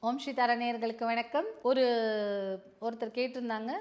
ஓம் ஸ்ரீதாரா நேயர்களுக்கு வணக்கம். ஒரு ஒருத்தர் கேட்டிருந்தாங்க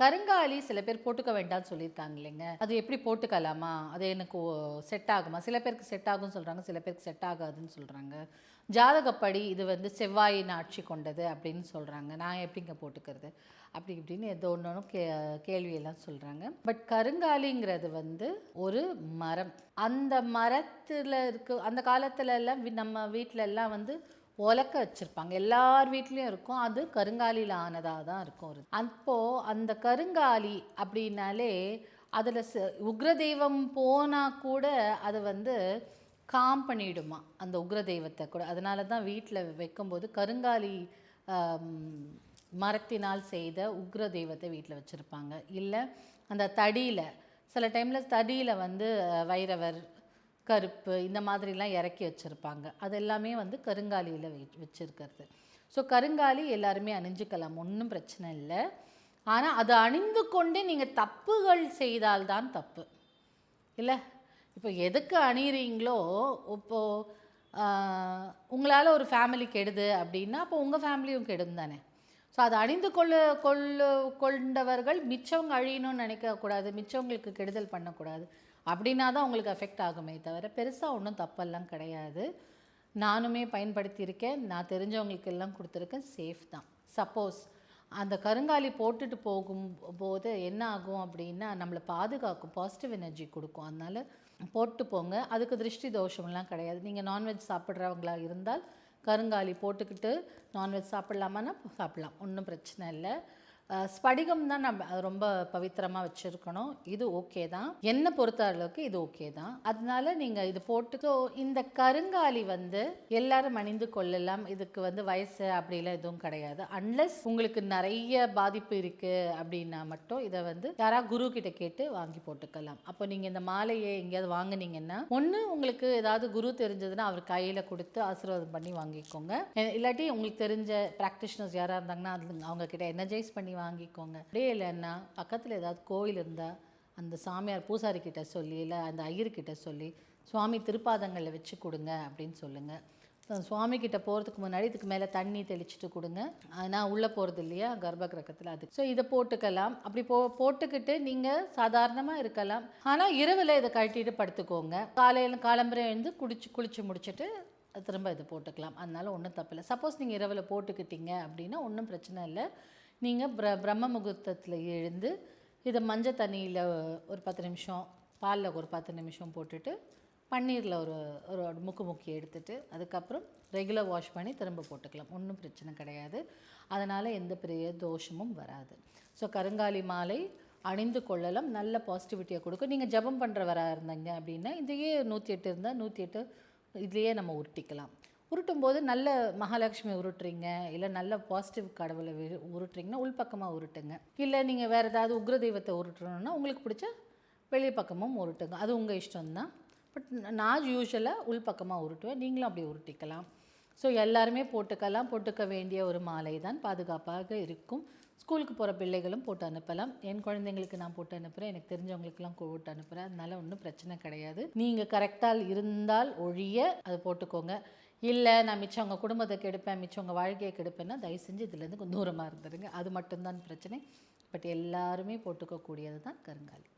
கருங்காலி சில பேர் போட்டுக்க வேண்டாம்னு சொல்லியிருக்காங்க இல்லைங்க. அது எப்படி போட்டுக்கலாமா? அது எனக்கு செட் ஆகுமா? சில பேருக்கு செட் ஆகும்னு சொல்கிறாங்க சில பேருக்கு செட் ஆகாதுன்னு சொல்கிறாங்க ஜாதகப்படி இது வந்து செவ்வாயின் ஆட்சி கொண்டது அப்படின்னு சொல்கிறாங்க நான் எப்படிங்க போட்டுக்கிறது? அப்படி இப்படின்னு ஏதோ ஒன்று கே கேள்வியெல்லாம் சொல்கிறாங்க பட் கருங்காலிங்கிறது வந்து ஒரு மரம். அந்த மரத்தில் இருக்க அந்த காலத்துல எல்லாம் நம்ம வீட்டில எல்லாம் வந்து உலக்க வச்சுருப்பாங்க. எல்லார் வீட்லேயும் இருக்கும். அது கருங்காலியில் ஆனதாக தான் இருக்கும் ஒரு அப்போது அந்த கருங்காலி அப்படின்னாலே அதில் ச உக்ரதெய்வம் போனால் கூட அது வந்து காம் பண்ணிடுமா அந்த உக்ரதெய்வத்தை கூட. அதனால தான் வீட்டில் வைக்கும்போது கருங்காலி மரத்தினால் செய்த உக்ர தெய்வத்தை வீட்டில் வச்சுருப்பாங்க. இல்லை அந்த தடியில் சில டைமில் தடியில் வந்து வைரவர் கருப்பு இந்த மாதிரிலாம் இறக்கி வச்சுருப்பாங்க. அது எல்லாமே வந்து கருங்காலியில் வை வச்சுருக்கிறது. ஸோ கருங்காலி எல்லாருமே அணிஞ்சுக்கலாம். ஒன்றும் பிரச்சனை இல்லை. ஆனால் அதை அணிந்து கொண்டே நீங்கள் தப்புகள் செய்தால்தான் தப்பு. இல்லை? இப்போ எதுக்கு அணியிறீங்களோ இப்போது உங்களால் ஒரு ஃபேமிலி கெடுது அப்படின்னா அப்போ உங்கள் ஃபேமிலியும் கெடும் தானே. ஸோ அதை அணிந்து கொள்ள கொள்ள கொண்டவர்கள் மிச்சவங்க அழியணும்னு நினைக்கக்கூடாது மிச்சவங்களுக்கு கெடுதல் பண்ணக்கூடாது. அப்படின்னா தான் உங்களுக்கு அஃபெக்ட் ஆகுமே தவிர பெருசாக ஒன்றும் தப்பெல்லாம் கிடையாது. நானுமே பயன்படுத்தியிருக்கேன். நான் தெரிஞ்சவங்களுக்கு எல்லாம் கொடுத்துருக்கேன். சேஃப் தான். சப்போஸ் அந்த கருங்காலி போட்டுட்டு போகும் போது என்ன ஆகும் அப்படின்னா நம்மளை பாதுகாக்கும் பாசிட்டிவ் எனர்ஜி கொடுக்கும். அதனால் போட்டு போங்க. அதுக்கு திருஷ்டி தோஷம்லாம் கிடையாது. நீங்கள் நான்வெஜ் சாப்பிட்றவங்களா இருந்தால் கருங்காலி போட்டுக்கிட்டு நான்வெஜ் சாப்பிட்லாமான்னா சாப்பிட்லாம். ஒன்றும் பிரச்சனை இல்லை. ஸ்படிகம் தான் நம்ம ரொம்ப பவித்திரமாக வச்சுருக்கணும். இது ஓகே தான். என்னை பொறுத்த அளவுக்கு இது ஓகே தான். அதனால நீங்கள் இது போட்டு இந்த கருங்காலி வந்து எல்லாரும் அணிந்து கொள்ளலாம். இதுக்கு வந்து வயசு அப்படிலாம் எதுவும் கிடையாது. அன்லஸ் உங்களுக்கு நிறைய பாதிப்பு இருக்குது அப்படின்னா மட்டும் இதை வந்து யாராவது குரு கிட்ட கேட்டு வாங்கி போட்டுக்கலாம். அப்போ நீங்கள் இந்த மாலையை எங்கேயாவது வாங்குனீங்கன்னா ஒன்று உங்களுக்கு ஏதாவது குரு தெரிஞ்சதுன்னா அவர் கையில் கொடுத்து ஆசீர்வாதம் பண்ணி வாங்கிக்கோங்க. இல்லாட்டி உங்களுக்கு தெரிஞ்ச ப்ராக்டிஷனர்ஸ் யாராக இருந்தாங்கன்னா அது அவங்க கிட்ட எனர்ஜைஸ் பண்ணி வாங்கிக்கோங்க. அப்படியே இல்லைன்னா பக்கத்தில் ஏதாவது கோயில் இருந்தால் அந்த சாமியார் பூசாரி கிட்ட சொல்லி இல்லை அந்த ஐயர்கிட்ட சொல்லி சுவாமி திருப்பாதங்களில் வச்சு கொடுங்க அப்படின்னு சொல்லுங்கள் சுவாமி கிட்ட போகிறதுக்கு முன்னாடி இதுக்கு மேலே தண்ணி தெளிச்சிட்டு கொடுங்க. ஆனால் நான் உள்ளே போகிறது இல்லையா? கர்ப்ப கிரகத்தில் அது. ஸோ இதை போட்டுக்கலாம். அப்படி போ போட்டுக்கிட்டு நீங்கள் சாதாரணமாக இருக்கலாம். ஆனால் இரவில் இதை கழட்டிட்டு படுத்துக்கோங்க. காலையில் காலம்பரை எழுந்து குடிச்சு குளிச்சு முடிச்சுட்டு திரும்ப இதை போட்டுக்கலாம். அதனால ஒன்றும் தப்பில்லை சப்போஸ் நீங்கள் இரவில் போட்டுக்கிட்டீங்க அப்படின்னா ஒன்றும் பிரச்சனை இல்லை. நீங்கள் பிர பிரம்ம முகூர்த்தத்தில் எழுந்து இதை மஞ்சள் தண்ணியில் ஒரு பத்து நிமிஷம் பாலில் ஒரு பத்து நிமிஷம் போட்டுட்டு பன்னீரில் ஒரு ஒரு முக்கு முக்கி எடுத்துட்டு அதுக்கப்புறம் ரெகுலர் வாஷ் பண்ணி திரும்ப போட்டுக்கலாம். ஒன்றும் பிரச்சனை கிடையாது. அதனால் எந்த பெரிய தோஷமும் வராது. ஸோ கருங்காலி மாலை அணிந்து கொள்ளலாம். நல்ல பாசிட்டிவிட்டியை கொடுக்கும். நீங்கள் ஜெபம் பண்ணுறவராக இருந்தீங்க அப்படின்னா இதையே நூற்றி எட்டு இருந்தால் நூற்றி எட்டு இதுலேயே நம்ம உருட்டிக்கலாம். உருட்டும் போது நல்ல மகாலட்சுமி உருட்டுறீங்க இல்லை நல்ல பாசிட்டிவ் கடவுளை உருட்டுறீங்கன்னா உள்பக்கமாக உருட்டுங்க. இல்லை நீங்கள் வேறு ஏதாவது உக்ர தெய்வத்தை உருட்டணும்னா உங்களுக்கு பிடிச்ச வெளி பக்கமும் உருட்டுங்க. அது உங்கள் இஷ்டம்தான். பட் நான் யூஸ்வலாக உள்பக்கமாக உருட்டுவேன். நீங்களும் அப்படி உருட்டிக்கலாம். ஸோ எல்லாருமே போட்டுக்கலாம். போட்டுக்க வேண்டிய ஒரு மாலை தான். பாதுகாப்பாக இருக்கும். ஸ்கூலுக்கு போகிற பிள்ளைகளும் போட்டு அனுப்பலாம். என் குழந்தைங்களுக்கு நான் போட்டு அனுப்புகிறேன் எனக்கு தெரிஞ்சவங்களுக்குலாம் போட்டு அனுப்புகிறேன் அதனால ஒன்றும் பிரச்சனை கிடையாது. நீங்கள் கரெக்டாக இருந்தால் ஒழிய அதை போட்டுக்கோங்க. இல்லை நான் மிச்சம் உங்கள் குடும்பத்தை கெடுப்பேன் மிச்சம் உங்கள் வாழ்க்கையை கெடுப்பேன்னா தயவு செஞ்சு இதுலேருந்து கொஞ்சம் தூரமாக இருந்துருங்க. அது மட்டும்தான் பிரச்சனை. பட் எல்லாருமே போட்டுக்கக்கூடியது தான் கருங்காலி.